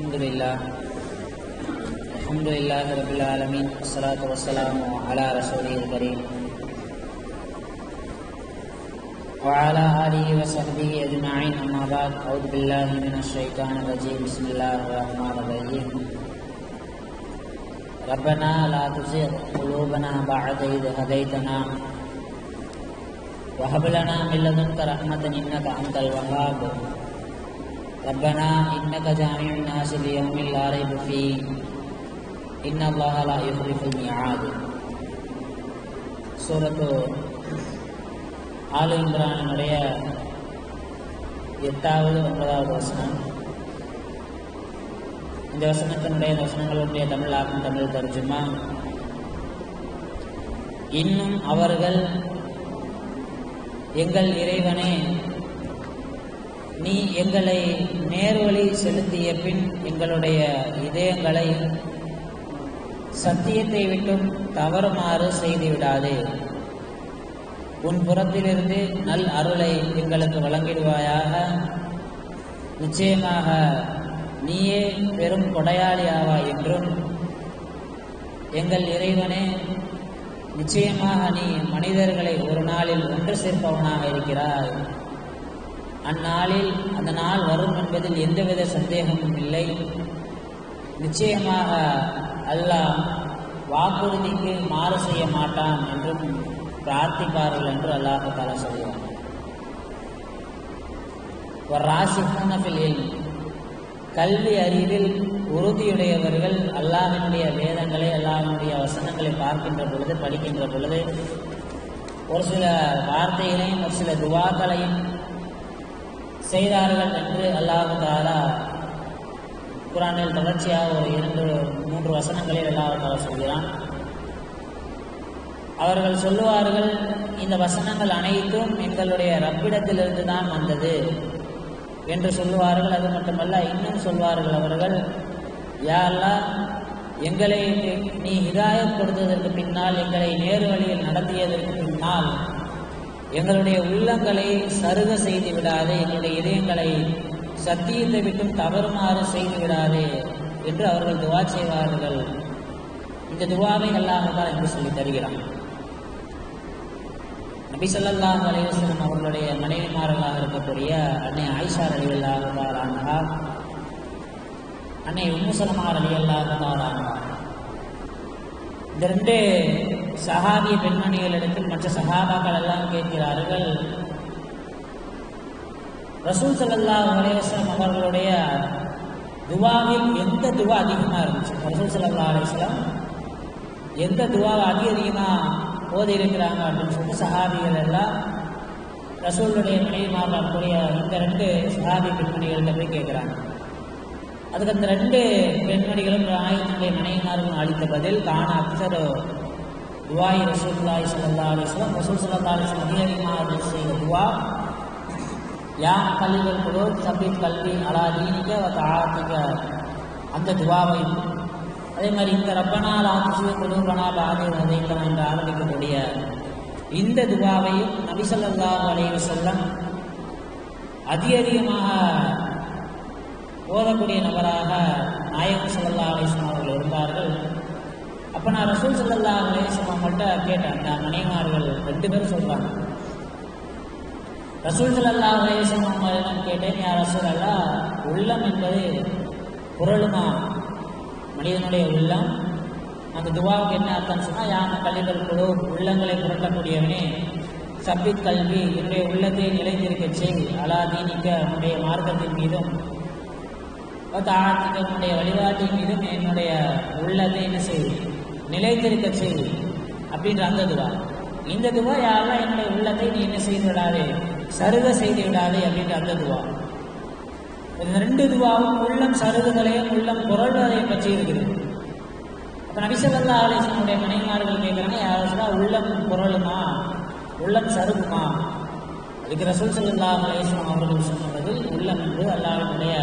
الحمد لله. الحمد لله رب العالمين. والصلاة والسلام على رسوله الكريم. وعلى آله وصحبه أجمعين. أما بعد، أعوذ بالله من الشيطان الرجيم. بسم الله الرحمن الرحيم. ربنا لا تزغ قلوبنا بعد إذ هديتنا وهب لنا من لدنك رحمة إنك أنت الوهاب. ربنا إنك جامع الناس ليوم لا ريب فيه إن الله لا يخلف الميعاد சூரத்து ஆலு இம்ரானினுடைய எட்டாவது ஒன்பதாவது வசனம் இந்த வசனத்தினுடைய வசனங்களுடைய தமிழாக்கம் தமிழ் தர்ஜுமா இன்னும் அவர்கள் எங்கள் இறைவனே நீ எங்களை நேர்வழி செலுத்திய பின் எங்களுடைய இதயங்களை சத்தியத்தை விட்டும் தவறுமாறு செய்துவிடாதே. உன் புறத்திலிருந்து நல் அருளை எங்களுக்கு வழங்கிடுவாயாக. நிச்சயமாக நீயே பெரும் கொடையாளியாவா என்றும் எங்கள் இறைவனே நிச்சயமாக நீ மனிதர்களை ஒரு நாளில் ஒன்று சேர்ப்பவனாக இருக்கிறாய். அந்நாளில் அந்த நாள் வரும் என்பதில் எந்தவித சந்தேகமும் இல்லை. நிச்சயமாக அல்லாஹ் வாக்குறுதிக்கு மாறு செய்ய மாட்டான் என்றும் பிரார்த்திப்பார்கள் என்று அல்லாஹால சொல்லுவான் ஒரு ராசி பூனபில் கல்வி அறிவில் உறுதியுடையவர்கள் அல்லாஹினுடைய வேதங்களை அல்லாஹினுடைய வசனங்களை பார்க்கின்ற பொழுது படிக்கின்ற பொழுது ஒரு சில வார்த்தைகளையும் ஒரு சில துவாக்களையும் செய்தார்கள் என்று அல்லாஹு தாலா குரானில் தொடர்ச்சியாக ஒரு இரண்டு மூன்று வசனங்களில் அல்லாஹு தாலா சொல்கிறான். அவர்கள் சொல்லுவார்கள் இந்த வசனங்கள் அனைத்தும் எங்களுடைய ரப்பிடத்திலிருந்து தான் வந்தது என்று சொல்லுவார்கள். அது மட்டுமல்ல இன்னும் சொல்வார்கள் அவர்கள் யாரெல்லா எங்களை நீ ஹிதாயத் கொடுத்ததற்கு பின்னால் எங்களை நேரு வழியில் நடத்தியதற்கு பின்னால் எங்களுடைய உள்ளங்களை சருக செய்து விடாதே எங்களுடைய இதயங்களை சத்தியத்தை விட்டும் தவறுமாறு செய்து விடாதே என்று அவர்கள் துவா செய்வார்கள். இந்த துவாவை அல்லாஹால் என்று சொல்லி தருகிறான். நபி சொல்லாஹ் அவர்களுடைய மனைவிமார்களாக இருக்கக்கூடிய அன்னை ஆயிஷா அலி அல்லாஹாரான்ஹா அன்னை உம்முசலமார் அலி அல்லாஹாரான்ஹா இந்த ரெண்டு சஹாபிய பெண்மணிகளிடத்தில் மற்ற சஹாபாக்கள் எல்லாம் கேட்கிறார்கள். ரசூல் சல்லா அலேஸ்லாம் அவர்களுடைய துவாவில் எந்த துவா அதிகமாக இருந்துச்சு? ரசூல் சல்லா அலேஸ்லாம் எந்த துவாவை அதிக அதிகமாக ஓதி இருக்கிறாங்க அப்படின்னு சொல்லிட்டு சஹாபிகள் எல்லாம் ரசூலுடைய மனைவிமார்கள் கூடிய இந்த ரெண்டு சஹாபி பெண்மணிகள்கிட்ட போய் கேட்குறாங்க. அதுக்கு அந்த ரெண்டு பெண்மணிகளும் ஆயுதத்துடைய மனைவிமார்களும் அளித்த பதில் காண அக்சர் துவாய் ரசூல்லாய் சல்லா அலிஸ்லாம் ரசூல் சல்லா அலிஸ்லாம் அதிகமாக செய்த துவா யா கல்விகள் குழு சபித் கல்வி அலா தீனிக்க தாத்திக்க அந்த துவாவை அதே மாதிரி இந்த ரப்பனால் ஆட்சிய குழுபனா பாதி உதைக்கலாம் என்று ஆரம்பிக்கக்கூடிய இந்த துவாவையும் நபிசல்லா அலைவ செல்லம் அதிக அதிகமாக ஓதக்கூடிய நபராக நாயகம் சல்லா அலிஸ்லாம் அவர்கள் இருந்தார்கள் அப்போ நான் ரசூல் சல்லா அலிஸ்லாம் அவங்கள்ட்ட கேட்டேன். அந்த மனைமார்கள் ரெண்டு பேரும் சொல்கிறாங்க ரசூல் சல்லா அலிஸ்லாம் அவங்களிடம் கேட்டேன் யார் ரசூல் அல்லா உள்ளம் என்பது குரலுமா? மனிதனுடைய உள்ளம்? அந்த துவாவுக்கு என்ன அர்த்தம் சொன்னால் யாம கல்விகள் குழு உள்ளங்களை புரட்டக்கூடியவனே சப்பித் கல்வி என்னுடைய உள்ளத்தை நிலைத்திருக்க செய். அலா தீனிக்க உன்னுடைய மார்க்கத்தின் மீதும் ஆர்த்திக்க உன்னுடைய வழிபாட்டின் மீதும் என்னுடைய உள்ளத்தை என்ன செய்வேன் நிலைத்திருக்க செய்து அப்படின்ற அந்த துவா. இந்த துவா யாரெல்லாம் என்னுடைய உள்ளத்தை நீ என்ன செய்து விடாதே சருக செய்து விடாதே அப்படின்ற அந்த துவா. இந்த ரெண்டு துவாவும் உள்ளம் சருகுதலையும் உள்ளம் குரல்வதையும் பற்றி இருக்குது. அப்போ நபிசல்லா ஆலேசனுடைய மனைவிமார்கள் கேட்குறாங்க யாரும் சொன்னால் உள்ளம் குரலுமா உள்ளம் சருகுமா? அதுக்கு ரசூல் சல்லா ஆலேசன் அவர்கள் சொன்னது உள்ளம் என்று அல்லாஹனுடைய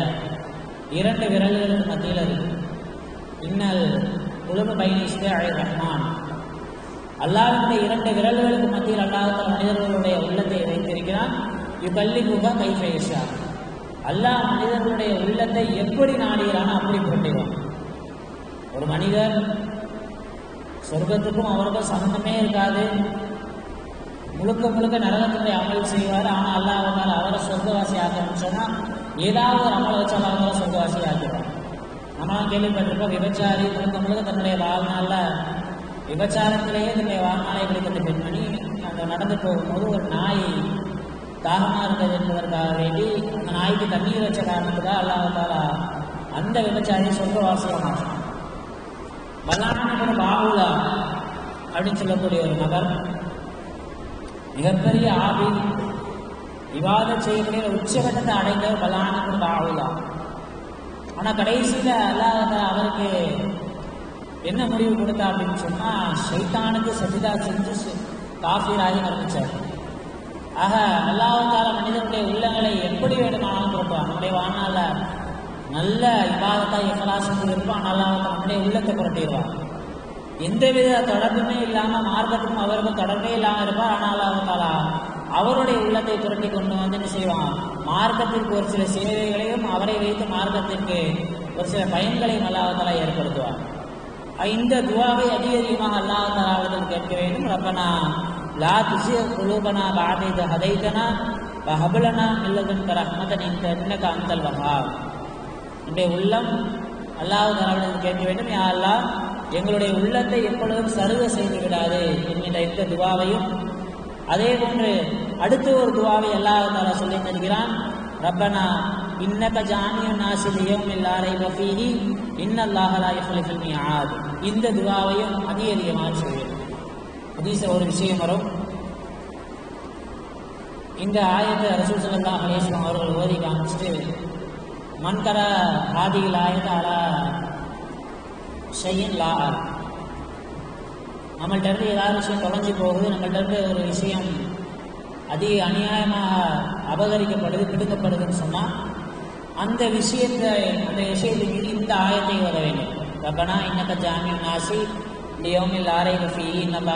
இரண்டு விரல்களுக்கு மத்தியில் இருக்கு. இன்னல் உலக பயணிஸ்தே அழை ரஹ்மான். அல்லாஹனுடைய இரண்டு விரல்களுக்கு மத்தியில் அல்லாஹ் மனிதர்களுடைய உள்ளத்தை வைத்திருக்கிறான். இவ்வள்ளி முக கைஃபேஷா அல்லாஹ் மனிதர்களுடைய உள்ளத்தை எப்படி நாடுகிறானோ அப்படி புரட்டிடுவான் ஒரு மனிதர் சொர்க்கத்துக்கும் அவருக்கும் சம்பந்தமே இருக்காது. முழுக்க முழுக்க நரகத்துடைய அமல் செய்வார். ஆனால் அல்லாஹ் அவரை சொர்க்கவாசி ஆக்கணும்னு சொன்னால் ஏதாவது ஒரு அமல் வச்சால் அவரை சொர்க்கவாசி ஆக்கிடுவார் நம்மளாம் கேள்விப்பட்டிருப்போம் விபச்சாரி முழுக்க முழுக்க தன்னுடைய வாழ்நாளில் விபச்சாரத்திலேயே தன்னுடைய வாழ்நாளை கிடைக்கின்ற பெண்மணி அங்கே நடந்து போகும்போது ஒரு நாய் தாகமாக இருந்தது என்பதற்காக வேண்டி அந்த நாய்க்கு தண்ணீர் வச்ச காரணத்துக்காக அல்லாஹாலா அந்த விபச்சாரியை சொர்க்கவாசியாக மாற்றினான் பல்லான பாகுலா அப்படின்னு சொல்லக்கூடிய ஒரு நபர் மிகப்பெரிய ஆவி விவாத செய்யக்கூடிய உச்சகட்டத்தை அடைந்த பல்லான பாகுலா ஆனால் கடைசியில் அல்லாத அவருக்கு என்ன முடிவு கொடுத்தா அப்படின்னு சொன்னால் சைத்தானுக்கு சஜிதா செஞ்சு காஃபீராகி மரணிச்சார். ஆக அல்லாஹால மனிதனுடைய உள்ளங்களை எப்படி வேண்டுமானாலும் கொடுப்பான் நம்முடைய வாழ்நாள நல்ல இபாதத்தா எக்கலாசம் இருப்பான். அல்லாஹ் நம்முடைய உள்ளத்தை புரட்டிடுவான். எந்தவித தொடர்புமே இல்லாமல் மார்க்கத்துக்கும் அவருக்கும் தொடர்பே இல்லாமல் இருப்பார் ஆனால் அல்லாஹாலா அவருடைய உள்ளத்தை புரட்டி கொண்டு வந்து என்ன செய்வான்? மார்க்கத்திற்கு ஒரு சில சேவைகளையும் அவரை வைத்து மார்க்கத்திற்கு ஒரு சில பயன்களையும் அல்லாஹாலா ஏற்படுத்துவார் இந்த துவாவை அதிக அதிகமாக அல்லாஹாலாவிடம் கேட்க வேண்டும். ரப்பனா லா துசி குலூபனா பாதைத ஹதைதனா பஹபுலனா இல்லதன் ரஹ்மதன் இந்த என்னக அந்தல் வகா என்னுடைய உள்ளம் அல்லாஹ் கேட்க வேண்டும். யா அல்லாஹ் எங்களுடைய உள்ளத்தை எப்பொழுதும் சருக செய்து விடாது. என்கின்ற இந்த துவாவையும் அதே போன்று அடுத்து ஒரு துவாவை அல்லாஹ் தாலா சொல்லி தருகிறான். ரப்பனா இன்னக ஜாமியு நாசில் யோமில் ஆரை வஃபீஹி இன்னல்லாஹலா யஃப்லிஃபில் மிஆத் இந்த துவாவையும் அதிக அதிகமாக சொல்வேன் ஹதீஸ ஒரு விஷயம் வரும். இந்த ஆயத்தை ரசூல் சல்லா அலைஹி அவர்கள் ஓதி காமிச்சிட்டு மன்கர ஆதியில் ஆயத்தை அலா ஷையின் லா நம்மள்ட்ட இருந்து ஏதாவது விஷயம் தொலைஞ்சு போகுது நம்மள்ட்ட இருந்து ஒரு விஷயம் அதிக அநியாயமாக அபகரிக்கப்படுது பிடுங்கப்படுதுன்னு சொன்னால் அந்த விஷயத்தை அந்த விஷயத்துக்கு இந்த ஆயத்தை வர வேண்டும். ரப்பனா இன்னக்க ஜாமியம் நாசி லியோமில் ஆரை வஃபி இன்னல்லா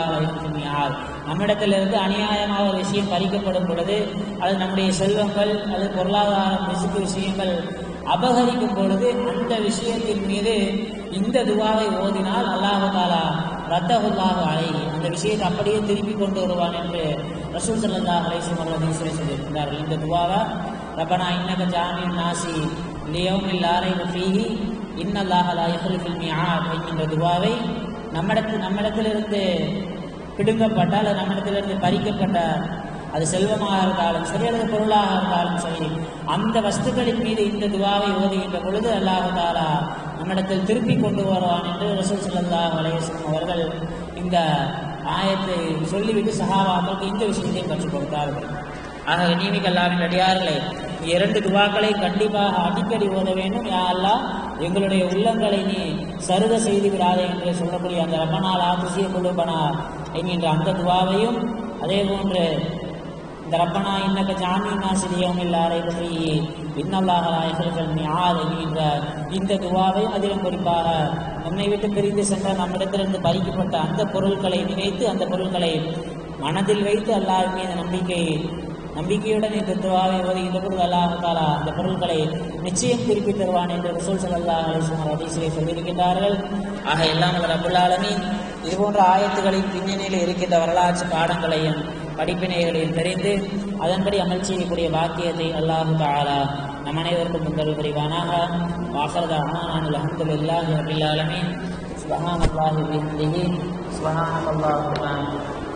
யார். நம்மிடத்திலிருந்து அநியாயமாக ஒரு விஷயம் பறிக்கப்படும் பொழுது அது நம்முடைய செல்வங்கள் அல்லது பொருளாதாரம் விசுக்கு விஷயங்கள் அபகரிக்கும் பொழுது அந்த விஷயத்தின் மீது இந்த துவாவை ஓதினால் அல்லாஹாலா தாலா ரத்தகுல்லாஹ் அலை அந்த விஷயத்தை அப்படியே திருப்பி கொண்டு வருவான் என்று ரசூல் சல்லாஹ் அலைசி அவர்கள் சொல்லியிருக்கிறார்கள். இந்த துவாவை ரப்பனா இன்னக ஜாமி நாசி லியோமில் ஆரை ஃபீஹி இன்னல்லாஹ் லா யுஹ்லிஃபில் மிஆத் என்கின்ற துவாவை நம்மிடத்து நம்மிடத்திலிருந்து பிடுங்கப்பட்ட அல்லது நம்மிடத்திலிருந்து பறிக்கப்பட்ட அது செல்வமாக இருந்தாலும் சரி அல்லது பொருளாக இருந்தாலும் சரி அந்த வஸ்துக்களின் மீது இந்த துவாவை ஓதுகின்ற பொழுது அல்லாஹு தாலா நம்மிடத்தில் திருப்பி கொண்டு வருவான் என்று ரசூல் சல்லா அலைஹி அவர்கள் இந்த ஆயத்தை சொல்லிவிட்டு சஹாபாக்களுக்கு இந்த விஷயத்தை கற்றுக் கொடுத்தார்கள். ஆக நீமிக்கு அல்லாவின் அடியார்களே இரண்டு துவாக்களை கண்டிப்பாக அடிக்கடி ஓத வேண்டும். யா அல்லாஹ் எங்களுடைய உள்ளங்களை நீ சருக செய்து விடாதே என்று சொல்லக்கூடிய அந்த ரப்பனால் ஆதிசிய குழுபனா என்கின்ற அந்த துவாவையும் அதே போன்று இந்த ரப்பனா இன்னக்க ஜாமி நாசிரியம் இல்லாரை பற்றி இன்னல்லாஹலாயர்கள் மியாத் என்கின்ற இந்த துவாவையும் அதிலும் குறிப்பாக நம்மை விட்டு பிரிந்து சென்ற நம்மிடத்திலிருந்து பறிக்கப்பட்ட அந்த பொருட்களை நினைத்து அந்த பொருட்களை மனதில் வைத்து அல்லாஹ் மீது நம்பிக்கை நம்பிக்கையுடன் இந்த துவாவை ஓதுகின்ற பொழுது அல்லாஹாலா அந்த பொருட்களை நிச்சயம் திருப்பி தருவான் என்று ரசூல் ஸல்லல்லாஹு அலைஹி அதிசயை சொல்லியிருக்கின்றார்கள். ஆக எல்லாம் அவர் அபுல்லாலமி இதுபோன்ற இது போன்ற ஆயத்துகளின் பின்னணியில் இருக்கின்ற வரலாற்று பாடங்களையும் படிப்பினைகளையும் தெரிந்து அதன்படி அமல் செய்யக்கூடிய பாக்கியத்தை அல்லாஹு தாலா நம் அனைவருக்கும் முந்தல் புரிவானாக வாசரத அஹ்மான் அல்ஹம்துலில்லாஹி ரப்பில் ஆலமீன் சுப்ஹான் அல்லாஹி பிஹம்திஹி சுப்ஹான் அல்லாஹ்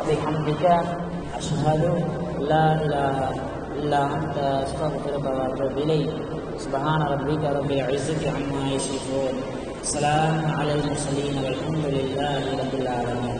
وبحمدك أشهد لا إله إلا أنت أستغفرك وأتوب إليك سبحان ربك رب العزة عما يصفون سلام على المرسلين والحمد لله رب العالمين